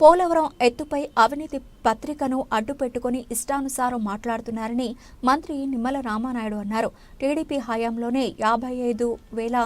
పోలవరం ఎత్తుపై అవినీతి పత్రికను అడ్డుపెట్టుకుని ఇష్టానుసారం మాట్లాడుతున్నారని మంత్రి నిమ్మల రామానాయుడు అన్నారు. టీడీపీ హయాంలోనే యాభై ఐదు వేల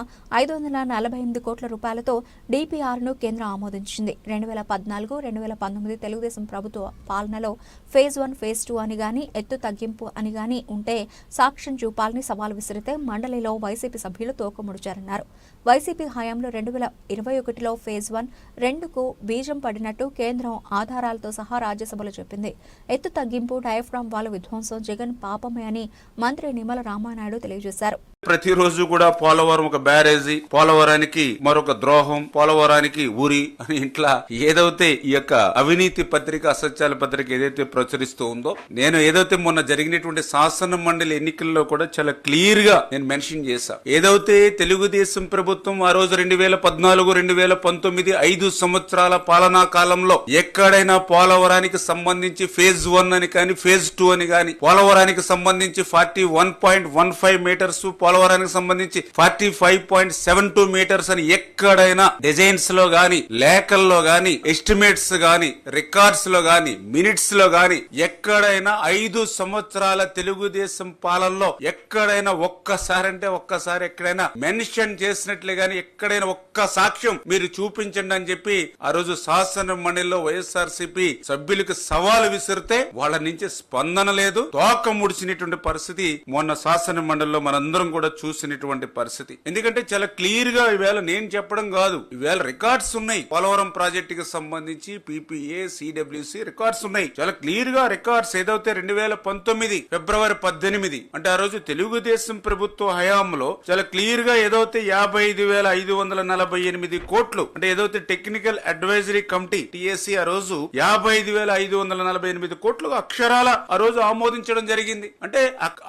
ఐదు వందల నలభై ఎనిమిది కోట్ల రూపాయలతో డిపిఆర్ను కేంద్రం ఆమోదించింది. రెండు వేల పద్నాలుగు రెండు వేల పంతొమ్మిది తెలుగుదేశం ప్రభుత్వ పాలనలో ఫేజ్ వన్ ఫేజ్ టూ అని గాని ఎత్తు తగ్గింపు అని గాని ఉంటే సాక్ష్యం చూపాలని సవాల్ విసిరితే మండలిలో వైసీపీ సభ్యులు తోకముడిచారన్నారు. వైసీపీ హయాంలో రెండు వేల ఇరవై ఒకటిలో ఫేజ్ వన్ రెండుకు బీజం పడినట్టు కేంద్రం ఆధారాలతో సహా రాజ్యసభలో చెప్పింది. ఎత్తు తగ్గింపు డయాఫ్రామ్ వాళ్ళ విధ్వంసం జగన్ పాపమే అని మంత్రి నిమ్మల రామానాయుడు తెలియజేశారు. ప్రతిరోజు కూడా పోలవరం ఒక బ్యారేజీ పోలవరానికి మరొక ద్రోహం పోలవరానికి ఊరి అని ఇంట్లో ఏదైతే ఈ యొక్క అవినీతి పత్రిక అసత్యాల పత్రిక ఏదైతే ప్రచురిస్తూ ఉందో నేను ఏదైతే మొన్న జరిగినటువంటి శాసన మండలి ఎన్నికల్లో కూడా చాలా క్లియర్గా నేను మెన్షన్ చేశా. ఏదైతే తెలుగుదేశం ప్రభుత్వం ఆ రోజు రెండు వేల పద్నాలుగు రెండు వేల పంతొమ్మిది ఐదు సంవత్సరాల పాలనా కాలంలో ఎక్కడైనా పోలవరానికి సంబంధించి ఫేజ్ వన్ అని కానీ ఫేజ్ టూ అని కానీ పోలవరానికి సంబంధించి forty one point one five meters పోలవరానికి సంబంధించి forty five point seven two meters అని ఎక్కడైనా డిజైన్స్లో గాని లేఖల్లో గాని ఎస్టిమేట్స్ గాని రికార్డ్స్లో గాని మినిట్స్లో గాని ఎక్కడైనా ఐదు సంవత్సరాల తెలుగుదేశం పాలనలో ఎక్కడైనా ఒక్కసారి అంటే ఒక్కసారి ఎక్కడైనా మెన్షన్ చేసినట్లే గాని ఎక్కడైనా ఒక్క సాక్ష్యం మీరు చూపించండి అని చెప్పి ఆ రోజు శాసన మండలిలో వైఎస్ఆర్ సభ్యులకు సవాలు విసిరితే వాళ్ళ నుంచి స్పందన లేదు. తోక ముడిచినటువంటి పరిస్థితి మొన్న శాసన మండలిలో మనందరం కూడా చూసినటువంటి పరిస్థితి. ఎందుకంటే చాలా క్లియర్గా ఈవేళ నేను చెప్పడం కాదు. ఈవేళ రికార్డ్స్ ఉన్నాయి. పోలవరం ప్రాజెక్ట్కి సంబంధించి పీపీఏ సిడబ్ల్యూసి రికార్డ్స్ ఉన్నాయి. చాలా క్లియర్గా రికార్డ్స్ ఏదైతే రెండు వేల పంతొమ్మిది ఫిబ్రవరి పద్దెనిమిది అంటే ఆ రోజు తెలుగుదేశం ప్రభుత్వ హయాంలో చాలా క్లియర్గా ఏదైతే యాభై ఐదు వేల ఐదు వందల నలభై ఎనిమిది కోట్లు అంటే ఏదైతే టెక్నికల్ అడ్వైజరీ కమిటీ టిఎస్సి ఆ రోజు యాభై ఐదు వేల ఐదు వందల నలభై ఎనిమిది కోట్లు అక్షరాల ఆ రోజు ఆమోదించడం జరిగింది. అంటే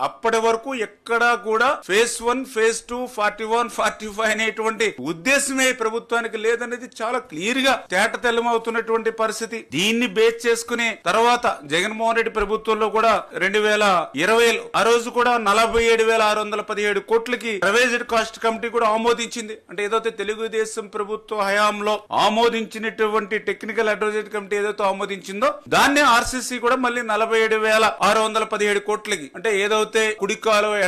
అప్పటి వరకు ఎక్కడా కూడా phase one phase two forty one forty five అనేటువంటి ఉద్దేశమే ప్రభుత్వానికి లేదనేది చాలా క్లియర్గా తేట తెల్లమవుతున్నటువంటి పరిస్థితి. దీన్ని బేస్ చేసుకునే తర్వాత జగన్మోహన్ రెడ్డి ప్రభుత్వంలో కూడా రెండు వేల ఇరవైలో ఆ రోజు కూడా నలభై ఏడు వేల ఆరు వందల పదిహేడు కోట్లకి ప్రైవేట్ కాస్ట్ కమిటీ కూడా ఆమోదించింది. అంటే ఏదైతే తెలుగుదేశం ప్రభుత్వ హయాంలో ఆమోదించినటువంటి టెక్నికల్ అడ్వైజరీ కమిటీ ఏదైతే ఆమోదించిందో దాన్ని ఆర్సీసీ కూడా మళ్ళీ నలభై ఏడు వేల ఆరు వందల పదిహేడు కోట్లకి. అంటే ఏదైతే కుడి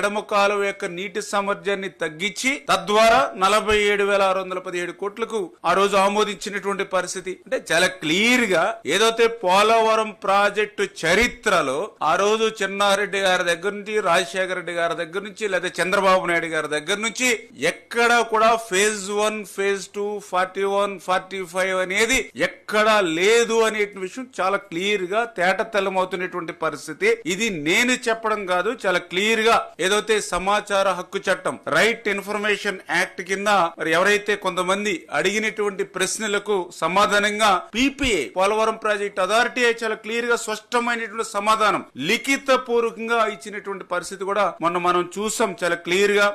ఎడమ కాలువ యొక్క నీటి సామర్థ్యాన్ని తగ్గించి తద్వారా నలభై ఏడు వేల ఆరు వందల పదిహేడు కోట్లకు ఆ రోజు ఆమోదించినటువంటి పరిస్థితి. అంటే చాలా క్లియర్గా ఏదైతే పోలవరం ప్రాజెక్టు చరిత్రలో ఆ రోజు చిన్నారెడ్డి గారి దగ్గర నుంచి రాజశేఖర రెడ్డి గారి దగ్గర నుంచి లేదా చంద్రబాబు నాయుడు గారి దగ్గర నుంచి ఎక్కడ కూడా phase one phase two forty one forty five అనేది ఎక్కడా లేదు అనే విషయం చాలా క్లియర్గా తేట తెల్లమవుతున్నటువంటి పరిస్థితి. ఇది నేను చెప్పడం కాదు చాలా క్లియర్గా ఏదైతే సమాచార హక్కు చట్టం రైట్ ఇన్ఫర్మేషన్ యాక్ట్ కింద మరి ఎవరైతే కొంతమంది అడిగినటువంటి ప్రశ్నలకు సమాధానంగా పీపీఏ పోలవరం ప్రాజెక్ట్ అథారిటీ చాలా క్లియర్గా స్పష్టమైనటువంటి సమాధానం లిఖిత పూర్వకంగా ఇచ్చినటువంటి పరిస్థితి కూడా మొన్న మనం చూసాం చాలా క్లియర్గా.